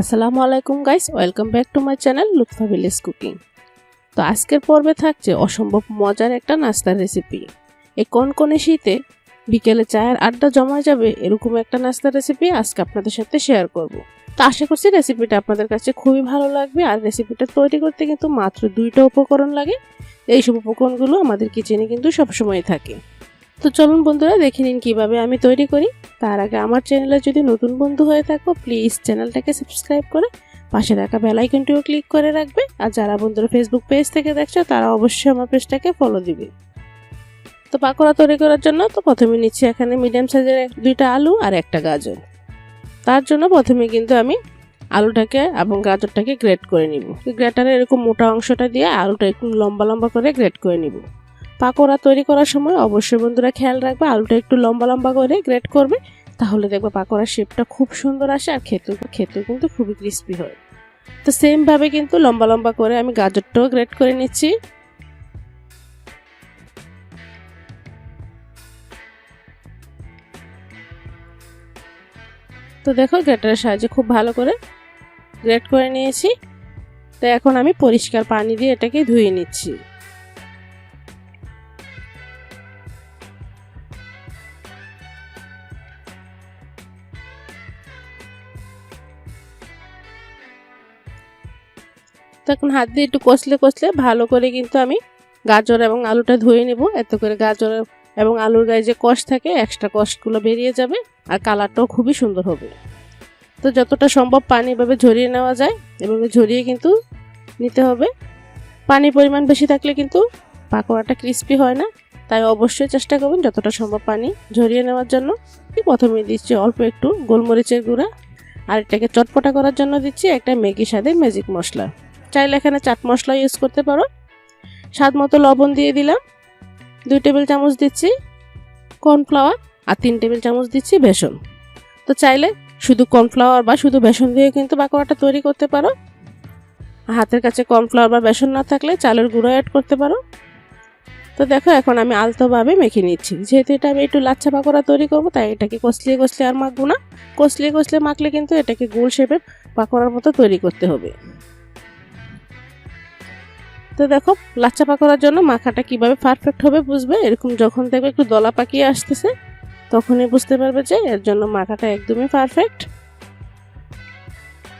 আসসালামু আলাইকুম guys, welcome back to my channel Lutfa village cooking. তো আজকের পর্বে থাকছে অসম্ভব মজার একটা নাস্তার রেসিপি। এই কনকনে শীতে বিকেলে চায়ের আড্ডা জমা যাবে এরকম একটা নাস্তার রেসিপি আজকে আপনাদের সাথে শেয়ার করব। তো আশা করছি রেসিপিটা আপনাদের কাছে খুবই ভালো লাগবে আর রেসিপিটা তৈরি করতে কিন্তু মাত্র দুইটা উপকরণ লাগে। এইসব উপকরণগুলো আমাদের কিচেনে কিন্তু সবসময় থাকে। তো চলুন বন্ধুরা, দেখে নিন কীভাবে আমি তৈরি করি। তার আগে আমার চ্যানেলে যদি নতুন বন্ধু হয়ে থাকো প্লিজ চ্যানেলটাকে সাবস্ক্রাইব করে পাশে থাকা বেলাইকনটিও ক্লিক করে রাখবে। আর যারা বন্ধুরা ফেসবুক পেজ থেকে দেখছ, তারা অবশ্যই আমার পেজটাকে ফলো দিবে। তো পাকোড়া তৈরি করার জন্য তো প্রথমে নিচ্ছি এখানে মিডিয়াম সাইজের দুইটা আলু আর একটা গাজর। তার জন্য প্রথমে কিন্তু আমি আলুটাকে এবং গাজরটাকে গ্রেট করে নিব। গ্রেটারে এরকম মোটা অংশটা দিয়ে আলুটা একটু লম্বা লম্বা করে গ্রেট করে নিব। পাকোড়া তৈরি করার সময় অবশ্যই বন্ধুরা খেয়াল রাখবে, আলুটা একটু লম্বা লম্বা করে গ্রেট করবে, তাহলে দেখবে পাকোড়ার শেপটা খুব সুন্দর আসে আর খেতে খেতেও কিন্তু খুবই ক্রিস্পি হয়। তো সেমভাবে কিন্তু লম্বা লম্বা করে আমি গাজরটাও গ্রেট করে নিচ্ছি। তো দেখো গ্রেটারের সাহায্যে খুব ভালো করে গ্রেট করে নিয়েছি। তো এখন আমি পরিষ্কার পানি দিয়ে এটাকে ধুয়ে নিচ্ছি। তো এখন হাত দিয়ে একটু কষলে কষলে ভালো করে কিন্তু আমি গাজর এবং আলুটা ধুয়ে নেব। এত করে গাজর এবং আলুর গায়ে যে কষ থাকে এক্সট্রা কষগুলো বেরিয়ে যাবে আর কালারটাও খুবই সুন্দর হবে। তো যতটা সম্ভব পানি এভাবে ঝরিয়ে নেওয়া যায়। এভাবে ঝরিয়ে কিন্তু নিতে হবে। পানির পরিমাণ বেশি থাকলে কিন্তু পাকোড়াটা ক্রিস্পি হয় না। তাই অবশ্যই চেষ্টা করবেন যতটা সম্ভব পানি ঝরিয়ে নেওয়ার জন্য। প্রথমে দিচ্ছি অল্প একটু গোলমরিচের গুঁড়া। আর এটাকে চটপটা করার জন্য দিচ্ছি একটা ম্যাগি স্বাদের ম্যাজিক মশলা। চাইলে এখানে চাট মশলা ইউজ করতে পারো। স্বাদ মতো লবণ দিয়ে দিলাম। দুই টেবিল চামচ দিচ্ছি কর্নফ্লাওয়ার আর তিন টেবিল চামচ দিচ্ছি বেসন। তো চাইলে শুধু কর্নফ্লাওয়ার বা শুধু বেসন দিয়ে কিন্তু বাকোড়াটা তৈরি করতে পারো। হাতের কাছে কর্নফ্লাওয়ার বা বেসন না থাকলে চালের গুঁড়ো অ্যাড করতে পারো। তো দেখো এখন আমি আলতোভাবে মেখে নিচ্ছি। যেহেতু এটা আমি একটু লাচ্ছা পাকোড়া তৈরি করব, তাই এটাকে কষলিয়ে কষলিয়ে আর মাখবো না। কষলিয়ে কষলিয়ে মাখলে কিন্তু এটাকে গোল শেপে পাকোড়ার মতো তৈরি করতে হবে। তো দেখো লাচ্চা পাকোড়ার জন্য মাখাটা কীভাবে পারফেক্ট হবে বুঝবে? এরকম যখন দেখবে একটু দলা পাকিয়ে আসতেছে, তখনই বুঝতে পারবে যে এর জন্য মাখাটা একদমই পারফেক্ট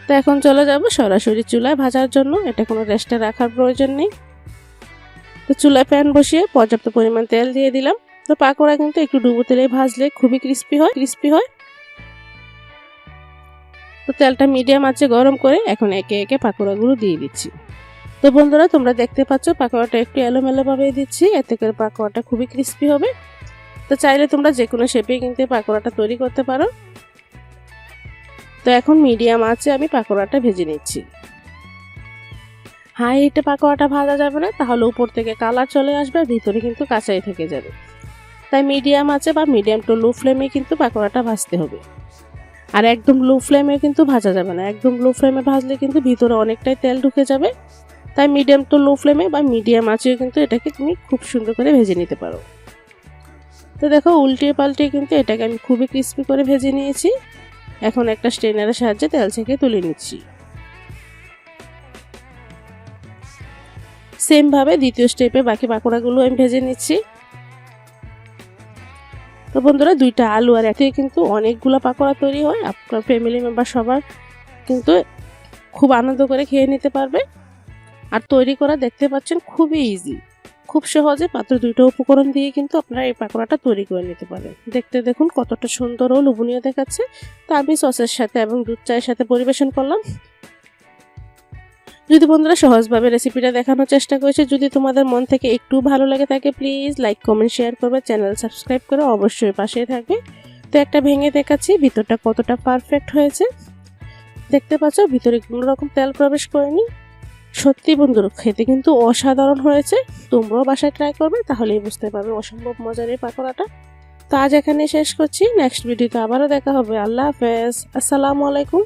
তো এখন চলে যাব সরাসরি চুলায় ভাজার জন্য, এটা কোনো রেস্টে রাখার প্রয়োজন নেই। তো চুলায় প্যান বসিয়ে পর্যাপ্ত পরিমাণ তেল দিয়ে দিলাম। তো পাকোড়া কিন্তু একটু ডুবো তেলে ভাজলে খুবই ক্রিস্পি হয় ক্রিস্পি হয়। তো তেলটা মিডিয়াম আছে গরম করে এখন একে একে পাকোড়াগুলো দিয়ে দিচ্ছি। তো বন্ধুরা, তোমরা দেখতে পাচ্ছ, পাকোড়াটা একটু এলোমেলোভাবে দিচ্ছি। এতে করে পাকোড়াটা খুবই ক্রিস্পি হবে। তো চাইলে তোমরা যে কোনো শেপে কিন্তু পাকোড়াটা তৈরি করতে পারো। তো এখন মিডিয়াম আছে, আমি পাকোড়াটা ভেজে নিচ্ছি। হাই হিটে পাকোড়াটা ভাজা যাবে না। তাহলে উপর থেকে কালার চলে আসবে, আর ভিতরে কিন্তু কাঁচাই থেকে যাবে। তাই মিডিয়াম আছে বা মিডিয়াম টু লো ফ্লেমে কিন্তু পাকোড়াটা ভাজতে হবে। আর একদম লো ফ্লেমে কিন্তু ভাজা যাবে না। একদম লো ফ্লেমে ভাজলে কিন্তু ভিতরে অনেকটাই তেল ঢুকে যাবে। তাই মিডিয়াম টু লো ফ্লেমে বা মিডিয়াম আঁচেও কিন্তু এটাকে তুমি খুব সুন্দর করে ভেজে নিতে পারো। তো দেখো উল্টিয়ে পাল্টিয়ে কিন্তু এটাকে আমি খুবই ক্রিস্পি করে ভেজে নিয়েছি। এখন একটা স্ট্রেনারের সাহায্যে তেল ছেঁকে তুলে নিচ্ছি। সেমভাবে দ্বিতীয় স্টেপে বাকি পাকোড়াগুলো আমি ভেজে নিচ্ছি। তো বন্ধুরা দুইটা আলু আর এতে কিন্তু অনেকগুলো পাকোড়া তৈরি হয়। আপনার ফ্যামিলি মেম্বার সবার কিন্তু খুব আনন্দ করে খেয়ে নিতে পারবে। আর তৈরি করা দেখতে পাচ্ছেন খুবই ইজি খুব সহজে মাত্র দুইটা উপকরণ দিয়ে কিন্তু আপনারা এই পাকোড়াটা তৈরি করে নিতে পারেন। দেখতে দেখুন কতটা সুন্দর ও লোভনীয় দেখাচ্ছে। তো আমি সসের সাথে এবং দুধ চায়ের সাথে পরিবেশন করলাম। যদি বন্ধুরা সহজভাবে রেসিপিটা দেখানোর চেষ্টা করেছে, যদি তোমাদের মন থেকে একটু ভালো লাগে থাকে প্লিজ লাইক কমেন্ট শেয়ার করবে। চ্যানেল সাবস্ক্রাইব করে অবশ্যই পাশে থাকবে। তো একটা ভেঙে দেখাচ্ছি, ভিতরটা কতটা পারফেক্ট হয়েছে। দেখতে পাচ্ছ, ভিতরে কোনো রকম তেল প্রবেশ করেনি। সত্যি বন্ধুরা, খেতে কিন্তু অসাধারণ হয়েছে। তোমরাও বাসায় ট্রাই করবে, তাহলেই বুঝতে পারবে অসম্ভব মজার এই পাকোড়াটা। তো আজ এখানে শেষ করছি। নেক্সট ভিডিওতে আবারও দেখা হবে। আল্লাহ হাফেজ। আসসালামু আলাইকুম।